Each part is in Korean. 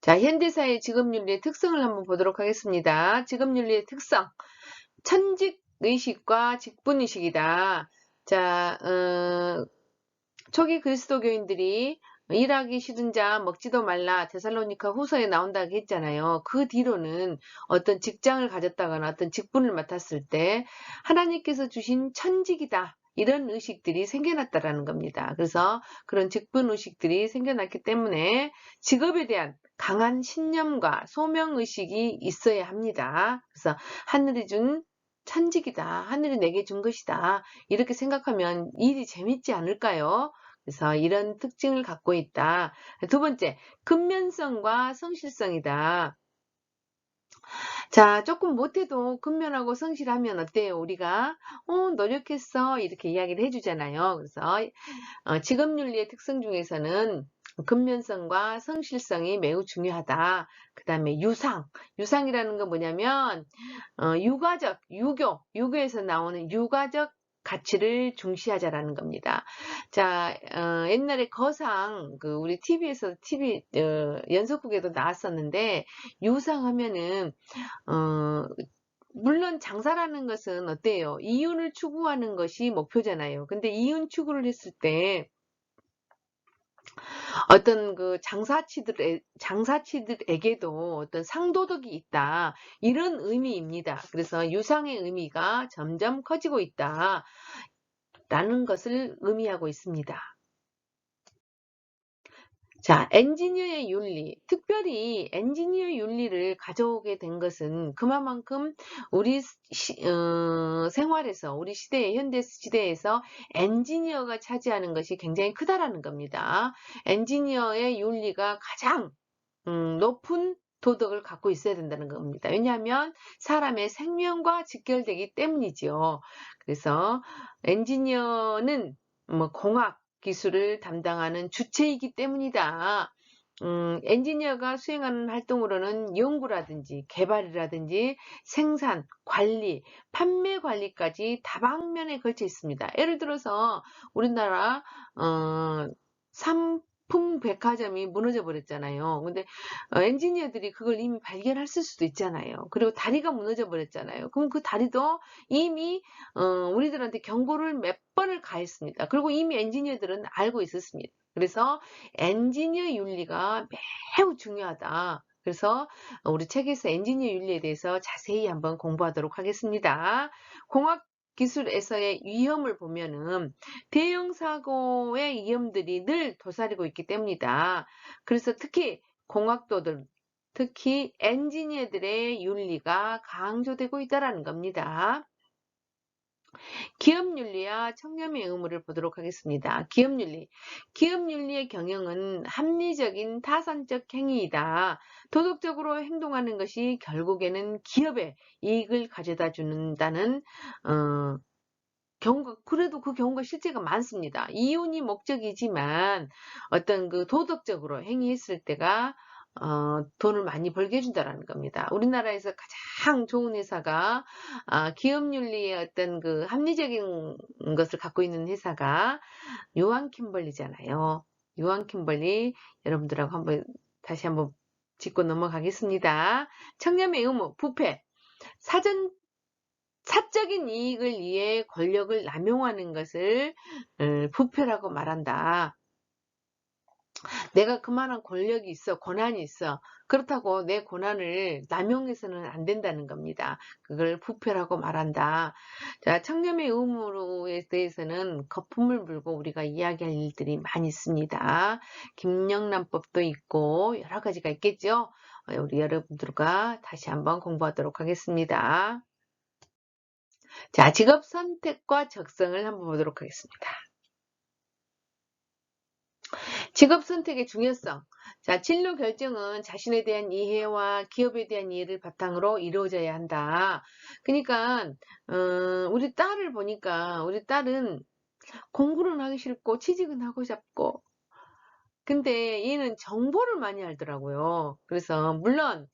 자, 현대사의 직업윤리의 특성을 한번 보도록 하겠습니다. 직업윤리의 특성. 천직 의식과 직분 의식이다. 자, 어, 초기 그리스도교인들이 일하기 싫은 자 먹지도 말라 데살로니카 후서에 나온다고 했잖아요. 그 뒤로는 어떤 직장을 가졌다거나 어떤 직분을 맡았을 때 하나님께서 주신 천직이다. 이런 의식들이 생겨났다라는 겁니다. 그래서 그런 직분 의식들이 생겨났기 때문에 직업에 대한 강한 신념과 소명 의식이 있어야 합니다. 그래서 하늘이 준 천직이다. 하늘이 내게 준 것이다. 이렇게 생각하면 일이 재밌지 않을까요? 그래서 이런 특징을 갖고 있다. 두 번째, 근면성과 성실성이다. 자, 조금 못해도 근면하고 성실하면 어때요? 우리가 어, 노력했어 이렇게 이야기를 해주잖아요. 그래서 어, 직업윤리의 특성 중에서는 근면성과 성실성이 매우 중요하다. 그 다음에 유상. 유상이라는 건 뭐냐면 어, 유가적, 유교, 유교에서 나오는 유가적 가치를 중시하자라는 겁니다. 자, 어, 옛날에 거상, 그 우리 TV에서 TV 어, 연속국에도 나왔었는데 유상하면은 어, 물론 장사라는 것은 어때요? 이윤을 추구하는 것이 목표잖아요. 근데 이윤 추구를 했을 때 어떤 그 장사치들, 장사치들에게도 어떤 상도덕이 있다. 이런 의미입니다. 그래서 유상의 의미가 점점 커지고 있다. 라는 것을 의미하고 있습니다. 자, 엔지니어의 윤리. 특별히 엔지니어 윤리를 가져오게 된 것은 그만큼 우리 시, 어, 생활에서, 우리 시대, 현대 시대에서 엔지니어가 차지하는 것이 굉장히 크다라는 겁니다. 엔지니어의 윤리가 가장 음, 높은 도덕을 갖고 있어야 된다는 겁니다. 왜냐하면 사람의 생명과 직결되기 때문이지요. 그래서 엔지니어는 뭐 공학, 기술을 담당하는 주체이기 때문이다. 음, 엔지니어가 수행하는 활동으로는 연구라든지 개발이라든지 생산, 관리, 판매 관리까지 다방면에 걸쳐 있습니다. 예를 들어서 우리나라 어, 상품 백화점이 무너져 버렸잖아요. 근데 어, 엔지니어들이 그걸 이미 발견할 수도 있잖아요. 그리고 다리가 무너져 버렸잖아요. 그럼 그 다리도 이미 어, 우리들한테 경고를 몇 번을 가했습니다. 그리고 이미 엔지니어들은 알고 있었습니다. 그래서 엔지니어 윤리가 매우 중요하다. 그래서 우리 책에서 엔지니어 윤리에 대해서 자세히 한번 공부하도록 하겠습니다. 공학 기술에서의 위험을 보면은 대형 사고의 위험들이 늘 도사리고 있기 때문이다. 그래서 특히 공학도들, 특히 엔지니어들의 윤리가 강조되고 있다는 겁니다. 기업윤리와 청렴의 의무를 보도록 하겠습니다. 기업윤리. 기업윤리의 경영은 합리적인 타산적 행위이다. 도덕적으로 행동하는 것이 결국에는 기업에 이익을 가져다 준다는 어, 경우가 그래도 그 경우가 실제가 많습니다. 이윤이 목적이지만 어떤 그 도덕적으로 행위했을 때가 어, 돈을 많이 벌게 해준다라는 겁니다. 우리나라에서 가장 좋은 회사가 아, 기업윤리의 어떤 그 합리적인 것을 갖고 있는 회사가 유한 킴벌리잖아요. 유한 킴벌리 여러분들하고 한번 다시 한번 짚고 넘어가겠습니다. 청렴의 의무, 부패, 사전 사적인 이익을 위해 권력을 남용하는 것을 어, 부패라고 말한다. 내가 그만한 권력이 있어, 권한이 있어. 그렇다고 내 권한을 남용해서는 안 된다는 겁니다. 그걸 부패라고 말한다. 자, 청렴의 의무에 대해서는 거품을 물고 우리가 이야기할 일들이 많이 있습니다. 김영란법도 있고 여러 가지가 있겠죠. 어, 우리 여러분들과 다시 한번 공부하도록 하겠습니다. 자, 직업 선택과 적성을 한번 보도록 하겠습니다. 직업 선택의 중요성. 자, 진로 결정은 자신에 대한 이해와 기업에 대한 이해를 바탕으로 이루어져야 한다. 그러니까 어, 우리 딸을 보니까 우리 딸은 공부는 하기 싫고 취직은 하고 싶고 근데 얘는 정보를 많이 알더라고요. 그래서 물론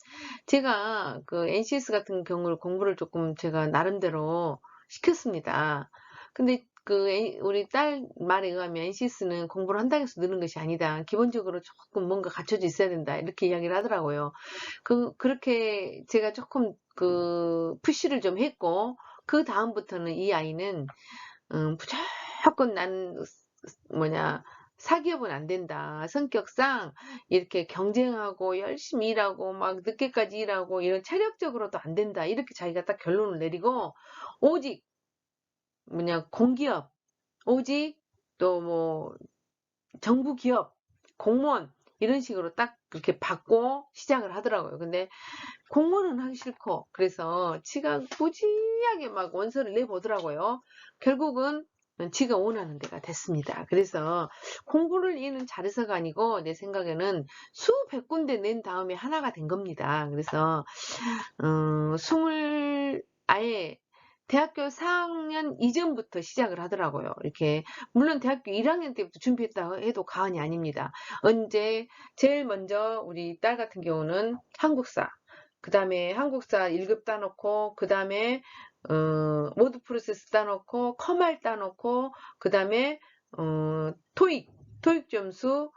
제가 그 NCS 같은 경우를 공부를 조금 제가 나름대로 시켰습니다. 근데 그 애- 우리 딸 말에 의하면 NCS는 공부를 한다고 해서 느는 것이 아니다. 기본적으로 조금 뭔가 갖춰져 있어야 된다. 이렇게 이야기를 하더라고요. 그 그렇게 제가 조금 그 푸시를 좀 했고 그 다음부터는 이 아이는 음, 무조건 난 뭐냐 사기업은 안 된다. 성격상 이렇게 경쟁하고 열심히 일하고 막 늦게까지 일하고 이런 체력적으로도 안 된다. 이렇게 자기가 딱 결론을 내리고 오직 뭐냐 공기업 오직 또 뭐 정부 기업 공무원 이런 식으로 딱 그렇게 받고 시작을 하더라고요. 근데 공무원은 하기 싫고 그래서 지가 무지하게 막 원서를 내보더라고요. 결국은 지가 원하는 데가 됐습니다. 그래서 공부를 얘는 잘해서가 아니고 내 생각에는 수백 군데 낸 다음에 하나가 된 겁니다. 그래서 음, 스물 아예 대학교 4학년 이전부터 시작을 하더라고요. 이렇게 물론 대학교 1학년 때부터 준비했다 해도 과언이 아닙니다. 언제 제일 먼저 우리 딸 같은 경우는 한국사 그 다음에 한국사 1급 따놓고 그 다음에 어, 모드 프로세스 따놓고 커말 따놓고 그 다음에 어, 토익 토익 점수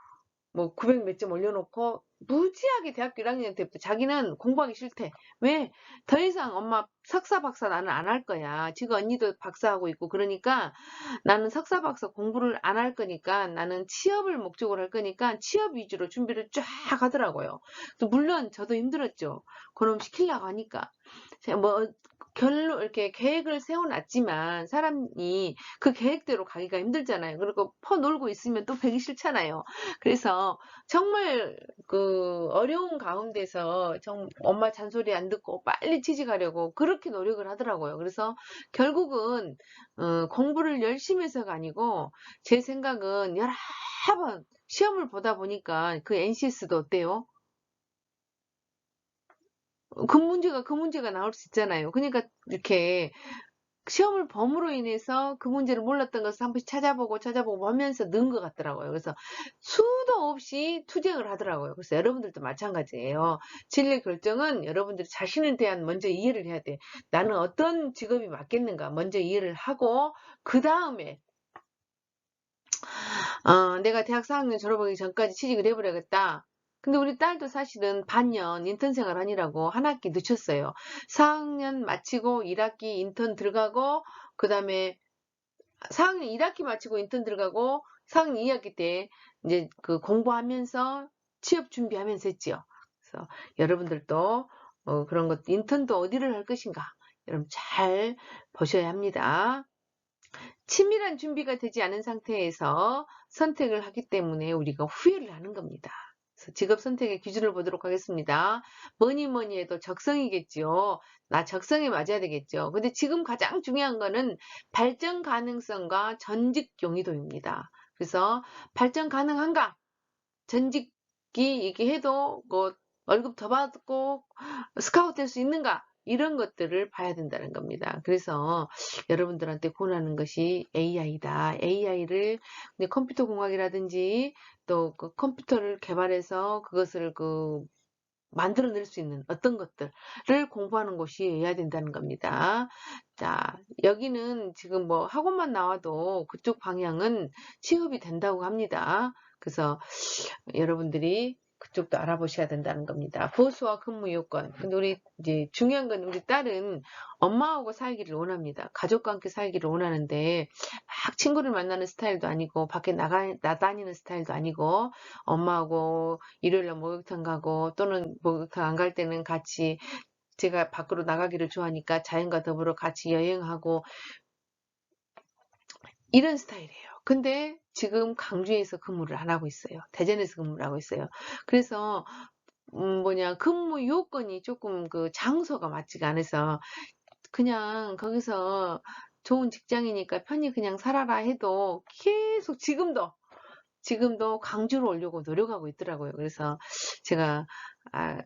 뭐 900 몇 점 올려놓고 무지하게 대학교 1학년 때부터 자기는 공부하기 싫대. 왜? 더 이상 엄마 석사 박사 나는 안 할 거야. 지금 언니도 박사하고 있고 그러니까 나는 석사 박사 공부를 안 할 거니까 나는 취업을 목적으로 할 거니까 취업 위주로 준비를 쫙 하더라고요. 또 물론 저도 힘들었죠. 그놈 시키려고 하니까. 뭐 결론 이렇게 계획을 세워놨지만 사람이 그 계획대로 가기가 힘들잖아요. 그리고 퍼 놀고 있으면 또 배기 싫잖아요. 그래서 정말 그 어려운 가운데서 정 엄마 잔소리 안 듣고 빨리 취직하려고 그렇게 노력을 하더라고요. 그래서 결국은 어, 공부를 열심히 해서가 아니고 제 생각은 여러 번 시험을 보다 보니까 그 NCS도 어때요? 그 문제가 그 문제가 나올 수 있잖아요. 그러니까 이렇게 시험을 범으로 인해서 그 문제를 몰랐던 것을 한 번씩 찾아보고 찾아보고 하면서 는 것 같더라고요. 그래서 수도 없이 투쟁을 하더라고요. 그래서 여러분들도 마찬가지예요. 진로 결정은 여러분들이 자신에 대한 먼저 이해를 해야 돼. 나는 어떤 직업이 맞겠는가 먼저 이해를 하고 그 다음에 어, 내가 대학 4학년 졸업하기 전까지 취직을 해버려야겠다. 근데 우리 딸도 사실은 반년 인턴 생활 하니라고 한 학기 늦췄어요. 4학년 마치고 1학기 인턴 들어가고 그 다음에 4학년 1학기 마치고 인턴 들어가고 4학년 2학기 때 이제 그 공부하면서 취업 준비하면서 했지요. 그래서 여러분들도 어 그런 것 인턴도 어디를 할 것인가 여러분 잘 보셔야 합니다. 치밀한 준비가 되지 않은 상태에서 선택을 하기 때문에 우리가 후회를 하는 겁니다. 직업 선택의 기준을 보도록 하겠습니다. 뭐니 뭐니 해도 적성이겠죠. 나 적성에 맞아야 되겠죠. 근데 지금 가장 중요한 거는 발전 가능성과 전직 용의도입니다. 그래서 발전 가능한가? 전직이 얘기해도 뭐 월급 더 받고 스카우트 될 수 있는가? 이런 것들을 봐야 된다는 겁니다. 그래서 여러분들한테 권하는 것이 AI다. AI를 컴퓨터 공학이라든지 또 그 컴퓨터를 개발해서 그것을 그 만들어낼 수 있는 어떤 것들을 공부하는 곳이 해야 된다는 겁니다. 자, 여기는 지금 뭐 학원만 나와도 그쪽 방향은 취업이 된다고 합니다. 그래서 여러분들이 그쪽도 알아보셔야 된다는 겁니다. 보수와 근무 요건. 근데 우리 이제 중요한 건 우리 딸은 엄마하고 살기를 원합니다. 가족과 함께 살기를 원하는데 막 친구를 만나는 스타일도 아니고 밖에 나가 나다니는 스타일도 아니고 엄마하고 일요일날 목욕탕 가고 또는 목욕탕 안 갈 때는 같이 제가 밖으로 나가기를 좋아하니까 자연과 더불어 같이 여행하고 이런 스타일이에요. 근데 지금 강주에서 근무를 안 하고 있어요. 대전에서 근무를 하고 있어요. 그래서 음 뭐냐 근무 요건이 조금 그 장소가 맞지가 않아서 그냥 거기서 좋은 직장이니까 편히 그냥 살아라 해도 계속 지금도 지금도 강주로 오려고 노력하고 있더라고요. 그래서 제가 아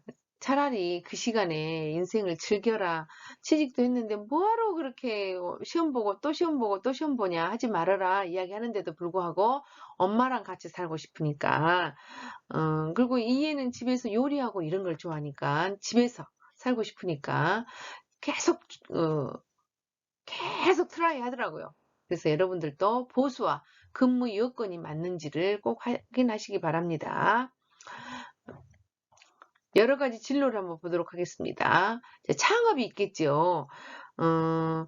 차라리 그 시간에 인생을 즐겨라. 취직도 했는데 뭐하러 그렇게 어, 시험 보고 또 시험 보고 또 시험 보냐 하지 말아라 이야기하는데도 불구하고 엄마랑 같이 살고 싶으니까 어, 그리고 이해는 집에서 요리하고 이런 걸 좋아하니까 집에서 살고 싶으니까 계속 어, 계속 트라이 하더라고요. 그래서 여러분들도 보수와 근무 여건이 맞는지를 꼭 확인하시기 바랍니다. 여러 가지 진로를 한번 보도록 하겠습니다. 자, 창업이 있겠죠. 어,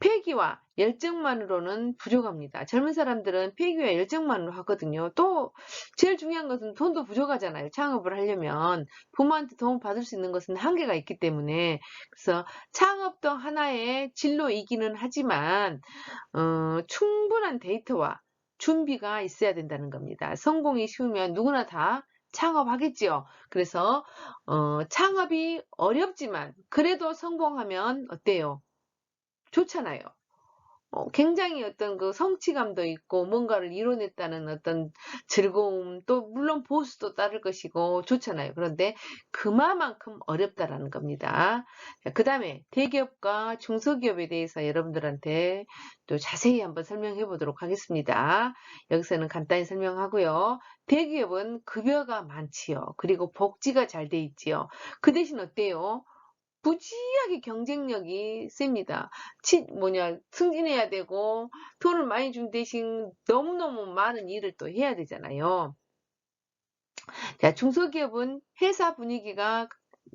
폐기와 열정만으로는 부족합니다. 젊은 사람들은 폐기와 열정만으로 하거든요. 또 제일 중요한 것은 돈도 부족하잖아요. 창업을 하려면 부모한테 도움 받을 수 있는 것은 한계가 있기 때문에 그래서 창업도 하나의 진로이기는 하지만 어, 충분한 데이터와 준비가 있어야 된다는 겁니다. 성공이 쉬우면 누구나 다 창업하겠지요. 그래서 어, 창업이 어렵지만 그래도 성공하면 어때요? 좋잖아요. 어, 굉장히 어떤 그 성취감도 있고 뭔가를 이뤄냈다는 어떤 즐거움 또 물론 보수도 따를 것이고 좋잖아요. 그런데 그만큼 어렵다라는 겁니다. 그 다음에 대기업과 중소기업에 대해서 여러분들한테 또 자세히 한번 설명해 보도록 하겠습니다. 여기서는 간단히 설명하고요. 대기업은 급여가 많지요. 그리고 복지가 잘 돼 있지요. 그 대신 어때요? 무지하게 경쟁력이 셉니다. 치, 뭐냐, 승진해야 되고, 돈을 많이 준 대신 너무너무 많은 일을 또 해야 되잖아요. 자, 중소기업은 회사 분위기가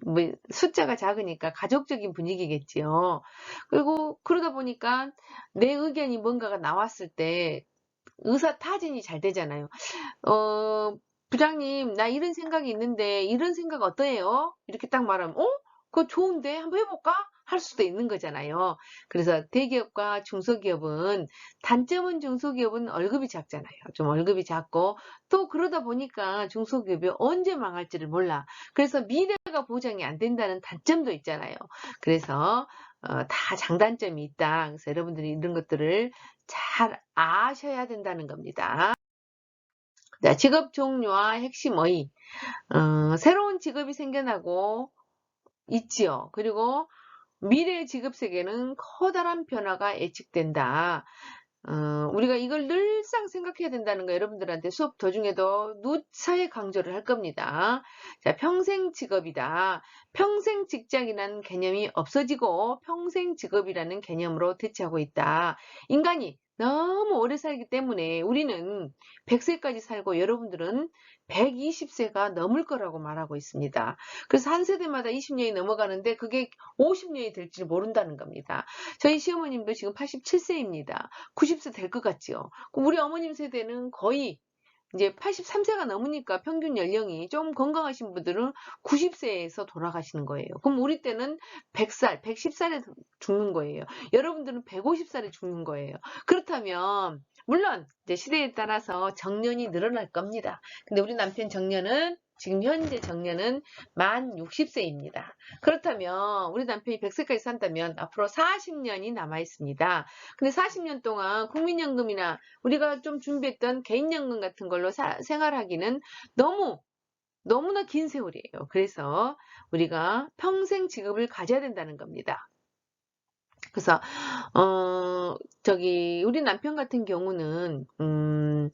뭐 숫자가 작으니까 가족적인 분위기겠지요. 그리고 그러다 보니까 내 의견이 뭔가가 나왔을 때 의사 타진이 잘 되잖아요. 어, 부장님, 나 이런 생각이 있는데 이런 생각 어떠해요? 이렇게 딱 말하면, 어? 그거 좋은데 한번 해볼까? 할 수도 있는 거잖아요. 그래서 대기업과 중소기업은 단점은 중소기업은 월급이 작잖아요. 좀 월급이 작고 또 그러다 보니까 중소기업이 언제 망할지를 몰라. 그래서 미래가 보장이 안 된다는 단점도 있잖아요. 그래서 어, 다 장단점이 있다. 그래서 여러분들이 이런 것들을 잘 아셔야 된다는 겁니다. 자, 직업 종류와 핵심의 어, 새로운 직업이 생겨나고 있지요. 그리고 미래 직업 세계는 커다란 변화가 예측된다. 어, 우리가 이걸 늘상 생각해야 된다는 거 여러분들한테 수업 도중에도 누차에 강조를 할 겁니다. 자, 평생 직업이다. 평생 직장이라는 개념이 없어지고 평생 직업이라는 개념으로 대체하고 있다. 인간이 너무 오래 살기 때문에 우리는 100세까지 살고 여러분들은 120세가 넘을 거라고 말하고 있습니다. 그래서 한 세대마다 20년이 넘어가는데 그게 50년이 될지 모른다는 겁니다. 저희 시어머님도 지금 87세입니다. 90세 될 것 같지요. 우리 어머님 세대는 거의 이제 83세가 넘으니까 평균 연령이 좀 건강하신 분들은 90세에서 돌아가시는 거예요. 그럼 우리 때는 100살, 110살에 죽는 거예요. 여러분들은 150살에 죽는 거예요. 그렇다면 물론 이제 시대에 따라서 정년이 늘어날 겁니다. 근데 우리 남편 정년은 지금 현재 정년은 만 60세입니다. 그렇다면 우리 남편이 100세까지 산다면 앞으로 40년이 남아 있습니다. 근데 40년 동안 국민연금이나 우리가 좀 준비했던 개인연금 같은 걸로 사, 생활하기는 너무 너무나 긴 세월이에요. 그래서 우리가 평생 직업을 가져야 된다는 겁니다. 그래서 어 저기 우리 남편 같은 경우는 음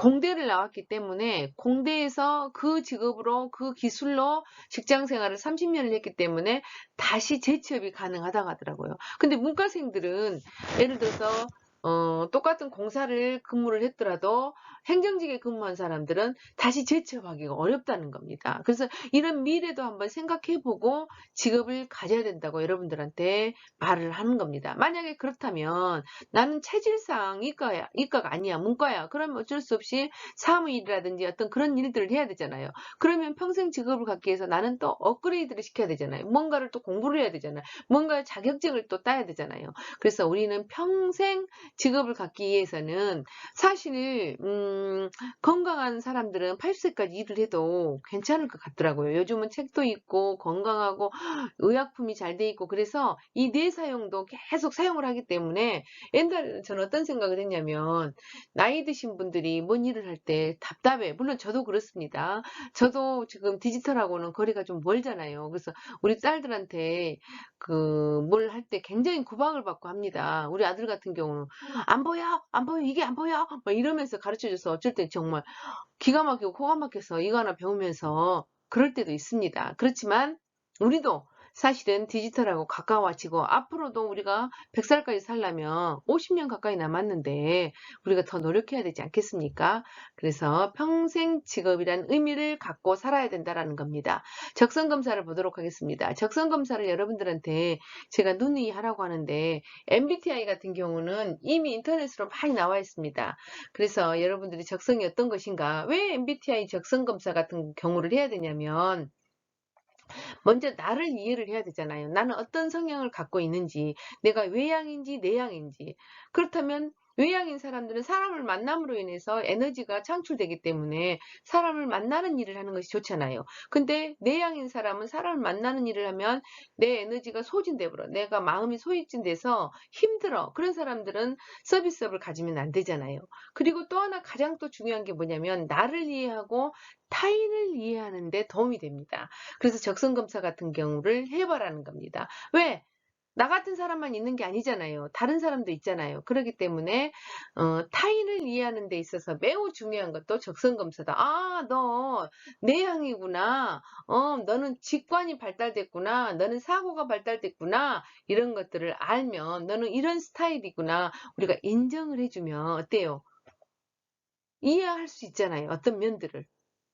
공대를 나왔기 때문에 공대에서 그 직업으로 그 기술로 직장 생활을 30년을 했기 때문에 다시 재취업이 가능하다고 하더라고요. 근데 문과생들은 예를 들어서 어, 똑같은 공사를 근무를 했더라도 행정직에 근무한 사람들은 다시 재취업하기가 어렵다는 겁니다. 그래서 이런 미래도 한번 생각해보고 직업을 가져야 된다고 여러분들한테 말을 하는 겁니다. 만약에 그렇다면 나는 체질상 이과야, 이과가 아니야, 문과야. 그러면 어쩔 수 없이 사무일이라든지 어떤 그런 일들을 해야 되잖아요. 그러면 평생 직업을 갖기 위해서 나는 또 업그레이드를 시켜야 되잖아요. 뭔가를 또 공부를 해야 되잖아요. 뭔가 자격증을 또 따야 되잖아요. 그래서 우리는 평생 직업을 갖기 위해서는 사실 음, 건강한 사람들은 80세까지 일을 해도 괜찮을 것 같더라고요. 요즘은 책도 있고 건강하고 의약품이 잘 돼 있고 그래서 이 뇌 사용도 계속 사용을 하기 때문에 옛날에는 저는 어떤 생각을 했냐면 나이 드신 분들이 뭔 일을 할 때 답답해. 물론 저도 그렇습니다. 저도 지금 디지털하고는 거리가 좀 멀잖아요. 그래서 우리 딸들한테 그 뭘 할 때 굉장히 구박을 받고 합니다. 우리 아들 같은 경우는 안 보여? 안 보여? 이게 안 보여? 막 이러면서 가르쳐줘서 어쩔 때 정말 기가 막히고 코가 막혀서 이거 하나 배우면서 그럴 때도 있습니다. 그렇지만 우리도 사실은 디지털하고 가까워지고 앞으로도 우리가 100살까지 살려면 50년 가까이 남았는데 우리가 더 노력해야 되지 않겠습니까? 그래서 평생 직업이란 의미를 갖고 살아야 된다라는 겁니다. 적성 검사를 보도록 하겠습니다. 적성 검사를 여러분들한테 제가 누누이 하라고 하는데 MBTI 같은 경우는 이미 인터넷으로 많이 나와 있습니다. 그래서 여러분들이 적성이 어떤 것인가 왜 MBTI 적성 검사 같은 경우를 해야 되냐면 먼저 나를 이해를 해야 되잖아요. 나는 어떤 성향을 갖고 있는지, 내가 외향인지 내향인지. 그렇다면 외향인 사람들은 사람을 만남으로 인해서 에너지가 창출되기 때문에 사람을 만나는 일을 하는 것이 좋잖아요. 근데 내향인 사람은 사람을 만나는 일을 하면 내 에너지가 소진돼 버려. 내가 마음이 소진돼서 힘들어. 그런 사람들은 서비스업을 가지면 안 되잖아요. 그리고 또 하나 가장 또 중요한 게 뭐냐면 나를 이해하고 타인을 이해하는 데 도움이 됩니다. 그래서 적성검사 같은 경우를 해봐라는 겁니다. 왜? 나 같은 사람만 있는 게 아니잖아요. 다른 사람도 있잖아요. 그렇기 때문에 어, 타인을 이해하는 데 있어서 매우 중요한 것도 적성검사다. 아, 너 내향이구나. 어, 너는 직관이 발달됐구나. 너는 사고가 발달됐구나. 이런 것들을 알면 너는 이런 스타일이구나. 우리가 인정을 해주면 어때요? 이해할 수 있잖아요. 어떤 면들을.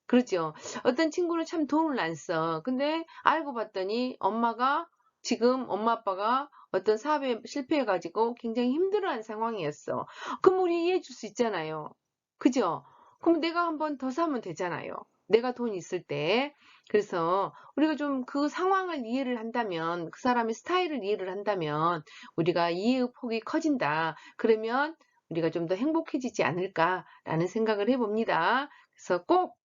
그렇죠. 어떤 친구는 참 돈을 안 써. 근데 알고 봤더니 엄마가 지금 엄마 아빠가 어떤 사업에 실패해가지고 굉장히 힘들어하는 상황이었어. 그럼 우리 이해해 줄 수 있잖아요. 그죠? 그럼 내가 한 번 더 사면 되잖아요. 내가 돈 있을 때. 그래서 우리가 좀 그 상황을 이해를 한다면, 그 사람의 스타일을 이해를 한다면, 우리가 이해의 폭이 커진다. 그러면 우리가 좀 더 행복해지지 않을까라는 생각을 해봅니다. 그래서 꼭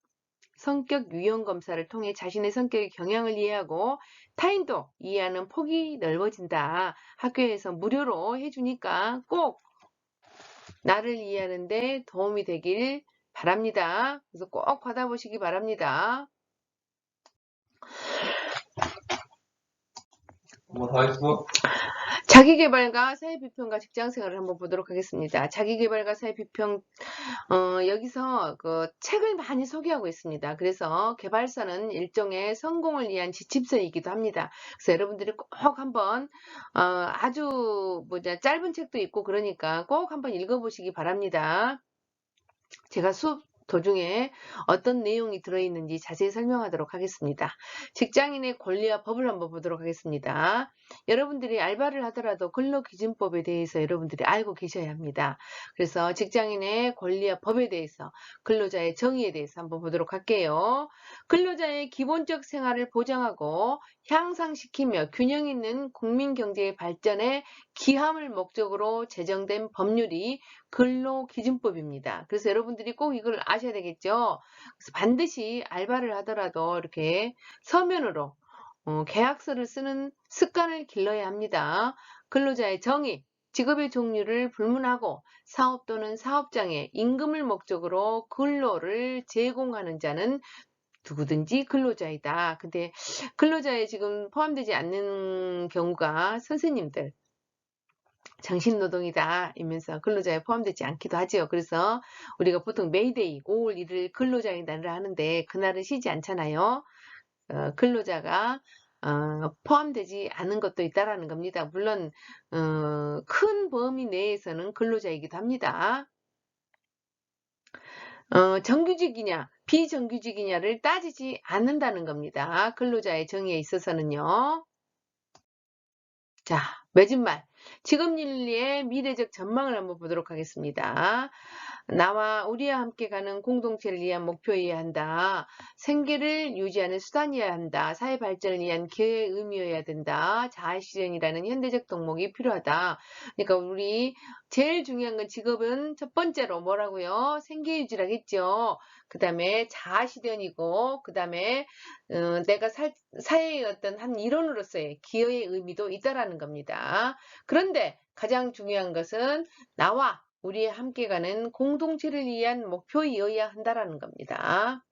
성격 유형 검사를 통해 자신의 성격의 경향을 이해하고 타인도 이해하는 폭이 넓어진다. 학교에서 무료로 해주니까 꼭 나를 이해하는데 도움이 되길 바랍니다. 그래서 꼭 받아보시기 바랍니다. 뭐다 했어? 자기개발과 사회비평과 직장생활을 한번 보도록 하겠습니다. 자기개발과 사회비평 어, 여기서 그 책을 많이 소개하고 있습니다. 그래서 개발서는 일종의 성공을 위한 지침서이기도 합니다. 그래서 여러분들이 꼭 한번 어, 아주 뭐냐 짧은 책도 있고 그러니까 꼭 한번 읽어보시기 바랍니다. 제가 수업 도중에 어떤 내용이 들어있는지 자세히 설명하도록 하겠습니다. 직장인의 권리와 법을 한번 보도록 하겠습니다. 여러분들이 알바를 하더라도 근로기준법에 대해서 여러분들이 알고 계셔야 합니다. 그래서 직장인의 권리와 법에 대해서 근로자의 정의에 대해서 한번 보도록 할게요. 근로자의 기본적 생활을 보장하고 향상시키며 균형 있는 국민 경제의 발전에 기함을 목적으로 제정된 법률이 근로기준법입니다. 그래서 여러분들이 꼭 이걸 아셔야 되겠죠. 그래서 반드시 알바를 하더라도 이렇게 서면으로 어, 계약서를 쓰는 습관을 길러야 합니다. 근로자의 정의, 직업의 종류를 불문하고 사업 또는 사업장에 임금을 목적으로 근로를 제공하는 자는 누구든지 근로자이다. 근데 근로자에 지금 포함되지 않는 경우가 선생님들, 정신노동이다 이면서 근로자에 포함되지 않기도 하지요. 그래서 우리가 보통 메이데이 5월 1일 근로자의 날을 하는데 그날은 쉬지 않잖아요. 어, 근로자가 어, 포함되지 않은 것도 있다라는 겁니다. 물론 어, 큰 범위 내에서는 근로자이기도 합니다. 어, 정규직이냐 비정규직이냐를 따지지 않는다는 겁니다. 근로자의 정의에 있어서는요. 자, 매진말 직업윤리의 미래적 전망을 한번 보도록 하겠습니다. 나와 우리와 함께 가는 공동체를 위한 목표여야 한다. 생계를 유지하는 수단이어야 한다. 사회 발전을 위한 기회의 의미여야 된다. 자아실현이라는 현대적 덕목이 필요하다. 그러니까 우리 제일 중요한 건 직업은 첫 번째로 뭐라고요? 생계 유지라겠죠. 그 다음에 자아실현이고 그 다음에 어, 내가 살, 사회의 어떤 한 일원으로서의 기여의 의미도 있다라는 겁니다. 그런데 가장 중요한 것은 나와 우리 함께 가는 공동체를 위한 목표이어야 한다라는 겁니다.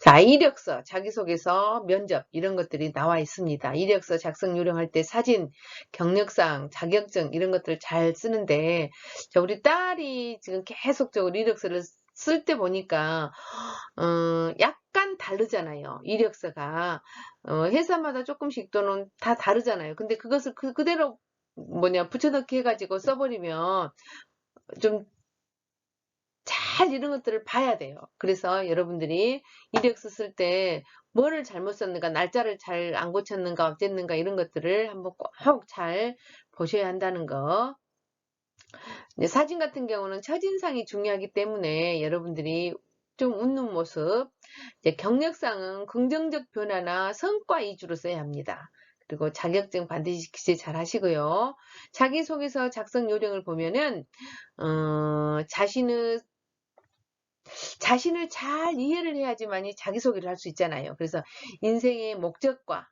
자, 이력서, 자기소개서, 면접 이런 것들이 나와 있습니다. 이력서 작성 요령할 때 사진, 경력상, 자격증 이런 것들을 잘 쓰는데 자, 우리 딸이 지금 계속적으로 이력서를 쓸 때 보니까 어, 약간 다르잖아요. 이력서가 어, 회사마다 조금씩 또는 다 다르잖아요. 근데 그것을 그, 그대로 뭐냐 붙여넣기 해가지고 써버리면 좀 잘 이런 것들을 봐야 돼요. 그래서 여러분들이 이력서 쓸 때 뭐를 잘못 썼는가, 날짜를 잘 안 고쳤는가, 어쨌는가 이런 것들을 한번 꼭 잘 보셔야 한다는 거. 사진 같은 경우는 첫인상이 중요하기 때문에 여러분들이 좀 웃는 모습, 경력상은 긍정적 변화나 성과 위주로 써야 합니다. 그리고 자격증 반드시 기재 잘 하시고요. 자기소개서 작성 요령을 보면은 어, 자신의 자신을 잘 이해를 해야지만이 자기소개를 할 수 있잖아요. 그래서 인생의 목적과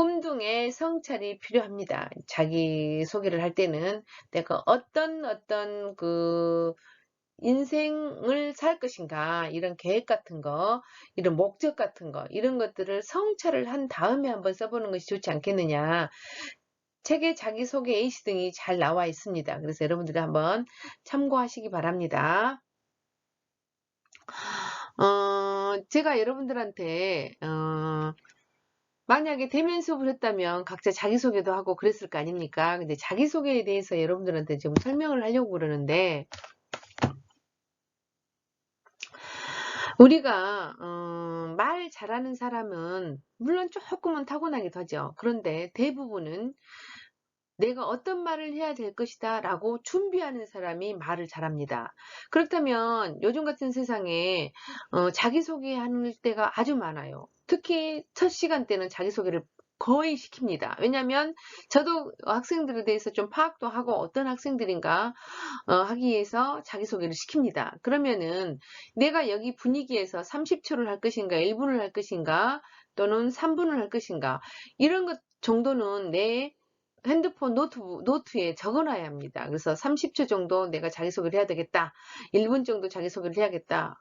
꿈 등의 성찰이 필요합니다. 자기 소개를 할 때는 내가 어떤 어떤 그 인생을 살 것인가 이런 계획 같은 거 이런 목적 같은 거 이런 것들을 성찰을 한 다음에 한번 써보는 것이 좋지 않겠느냐 책에 자기소개 A시 등이 잘 나와 있습니다. 그래서 여러분들이 한번 참고하시기 바랍니다. 어, 제가 여러분들한테 어, 만약에 대면 수업을 했다면 각자 자기소개도 하고 그랬을 거 아닙니까? 근데 자기소개에 대해서 여러분들한테 좀 설명을 하려고 그러는데 우리가 어, 말 잘하는 사람은 물론 조금은 타고나기도 하죠. 그런데 대부분은 내가 어떤 말을 해야 될 것이다 라고 준비하는 사람이 말을 잘합니다. 그렇다면 요즘 같은 세상에 어, 자기소개하는 때가 아주 많아요. 특히 첫 시간 때는 자기소개를 거의 시킵니다. 왜냐하면 저도 학생들에 대해서 좀 파악도 하고 어떤 학생들인가 어, 하기 위해서 자기소개를 시킵니다. 그러면은 내가 여기 분위기에서 30초를 할 것인가 1분을 할 것인가 또는 3분을 할 것인가 이런 것 정도는 내 핸드폰 노트, 노트에 적어놔야 합니다. 그래서 30초 정도 내가 자기소개를 해야 되겠다. 1분 정도 자기소개를 해야겠다.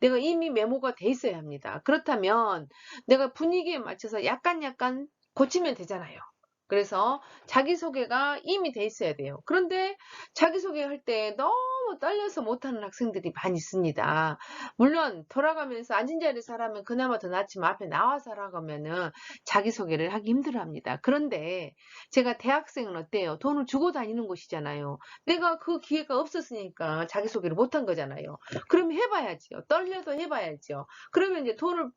내가 이미 메모가 돼 있어야 합니다. 그렇다면 내가 분위기에 맞춰서 약간 약간 고치면 되잖아요. 그래서 자기소개가 이미 돼 있어야 돼요. 그런데 자기소개 할 때 너무 떨려서 못하는 학생들이 많이 있습니다. 물론 돌아가면서 앉은 자리에서 하라면 그나마 더 낫지만 앞에 나와서 하라면은 자기소개를 하기 힘들어합니다. 그런데 제가 대학생은 어때요? 돈을 주고 다니는 곳이잖아요. 내가 그 기회가 없었으니까 자기소개를 못한 거잖아요. 그럼 해봐야지요. 떨려도 해봐야죠. 그러면 이제 돈을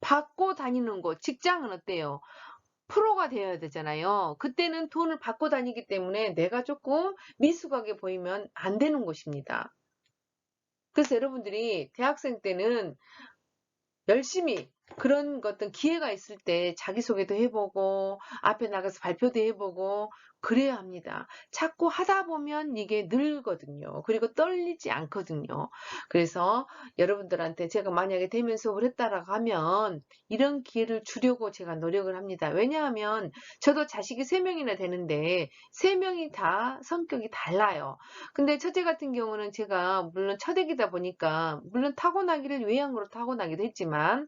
받고 다니는 곳, 직장은 어때요? 프로가 되어야 되잖아요. 그때는 돈을 받고 다니기 때문에 내가 조금 미숙하게 보이면 안 되는 것입니다. 그래서 여러분들이 대학생 때는 열심히 그런 어떤 기회가 있을 때 자기소개도 해보고 앞에 나가서 발표도 해보고 그래야 합니다. 자꾸 하다 보면 이게 늘거든요. 그리고 떨리지 않거든요. 그래서 여러분들한테 제가 만약에 대면 수업을 했다라고 하면 이런 기회를 주려고 제가 노력을 합니다. 왜냐하면 저도 자식이 3명이나 되는데 3명이 다 성격이 달라요. 근데 첫째 같은 경우는 제가 물론 첫애기다 보니까 물론 타고나기를 외향으로 타고나기도 했지만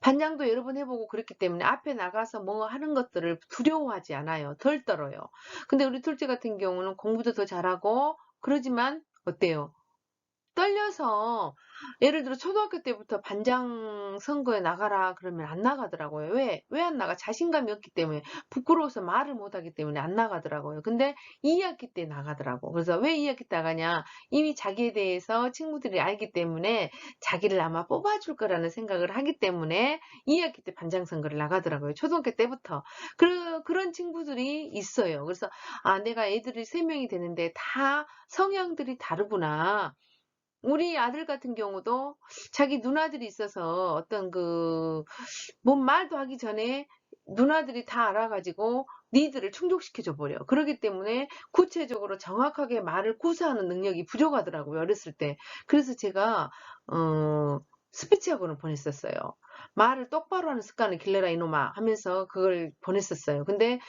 반장도 여러 번 해보고 그랬기 때문에 앞에 나가서 뭐 하는 것들을 두려워하지 않아요. 덜 떨어요. 근데 우리 둘째 같은 경우는 공부도 더 잘하고 그러지만 어때요? 떨려서 예를 들어 초등학교 때부터 반장 선거에 나가라 그러면 안 나가더라고요. 왜? 왜 안 나가? 자신감이 없기 때문에 부끄러워서 말을 못하기 때문에 안 나가더라고요. 근데 2학기 때 나가더라고. 그래서 왜 2학기 때 나가냐? 이미 자기에 대해서 친구들이 알기 때문에 자기를 아마 뽑아줄 거라는 생각을 하기 때문에 2학기 때 반장 선거를 나가더라고요. 초등학교 때부터. 그, 그런 친구들이 있어요. 그래서 아 내가 애들이 3명이 되는데 다 성향들이 다르구나. 우리 아들 같은 경우도 자기 누나들이 있어서 어떤 그, 뭔 말도 하기 전에 누나들이 다 알아가지고 니들을 충족시켜줘 버려. 그렇기 때문에 구체적으로 정확하게 말을 구사하는 능력이 부족하더라고요. 어렸을 때. 그래서 제가, 어, 스피치 학원을 보냈었어요. 말을 똑바로 하는 습관을 길러라 이놈아 하면서 그걸 보냈었어요. 근데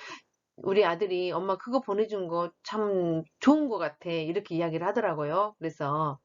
우리 아들이 엄마 그거 보내준 거 참 좋은 것 같아. 이렇게 이야기를 하더라고요. 그래서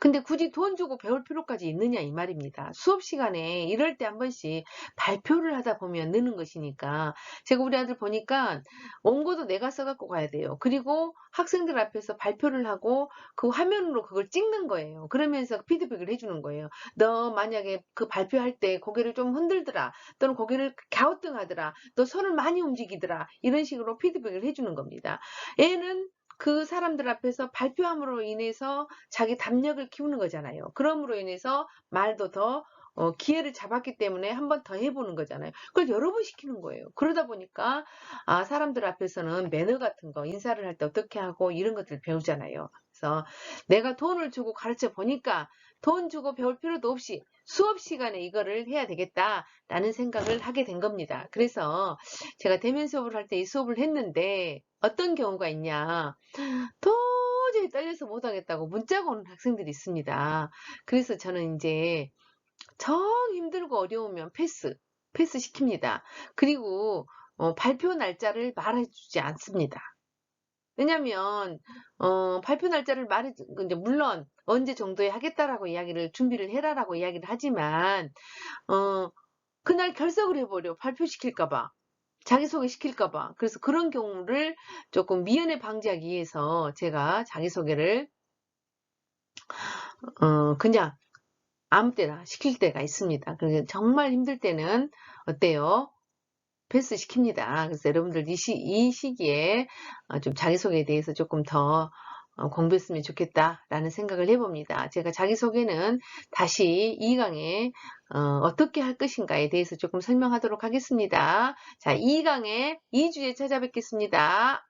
근데 굳이 돈 주고 배울 필요까지 있느냐 이 말입니다. 수업 시간에 이럴 때 한 번씩 발표를 하다 보면 느는 것이니까 제가 우리 아들 보니까 원고도 내가 써갖고 가야 돼요. 그리고 학생들 앞에서 발표를 하고 그 화면으로 그걸 찍는 거예요. 그러면서 피드백을 해주는 거예요. 너 만약에 그 발표할 때 고개를 좀 흔들더라 또는 고개를 갸우뚱하더라 너 손을 많이 움직이더라 이런 식으로 피드백을 해주는 겁니다. 애는 그 사람들 앞에서 발표함으로 인해서 자기 담력을 키우는 거잖아요. 그럼으로 인해서 말도 더 어, 기회를 잡았기 때문에 한 번 더 해보는 거잖아요. 그걸 여러 번 시키는 거예요. 그러다 보니까 아, 사람들 앞에서는 매너 같은 거 인사를 할 때 어떻게 하고 이런 것들 배우잖아요. 그래서 내가 돈을 주고 가르쳐 보니까 돈 주고 배울 필요도 없이 수업 시간에 이거를 해야 되겠다라는 생각을 하게 된 겁니다. 그래서 제가 대면 수업을 할 때 이 수업을 했는데 어떤 경우가 있냐. 도저히 떨려서 못하겠다고 문자가 오는 학생들이 있습니다. 그래서 저는 이제 정 힘들고 어려우면 패스, 패스 시킵니다. 그리고 어, 발표 날짜를 말해주지 않습니다. 왜냐면 어, 발표 날짜를 말해 이제 물론 언제 정도에 하겠다라고 이야기를 준비를 해라라고 이야기를 하지만 어, 그날 결석을 해버려 발표시킬까봐 자기소개 시킬까봐 그래서 그런 경우를 조금 미연에 방지하기 위해서 제가 자기소개를 어, 그냥 아무 때나 시킬 때가 있습니다. 정말 힘들 때는 어때요? 패스 시킵니다. 그래서 여러분들 이, 시, 이 시기에 어, 좀 자기소개에 대해서 조금 더 어, 공부했으면 좋겠다라는 생각을 해봅니다. 제가 자기소개는 다시 2강에 어, 떻게 할 것인가에 대해서 조금 설명하도록 하겠습니다. 자, 2강에 2주에 찾아뵙겠습니다.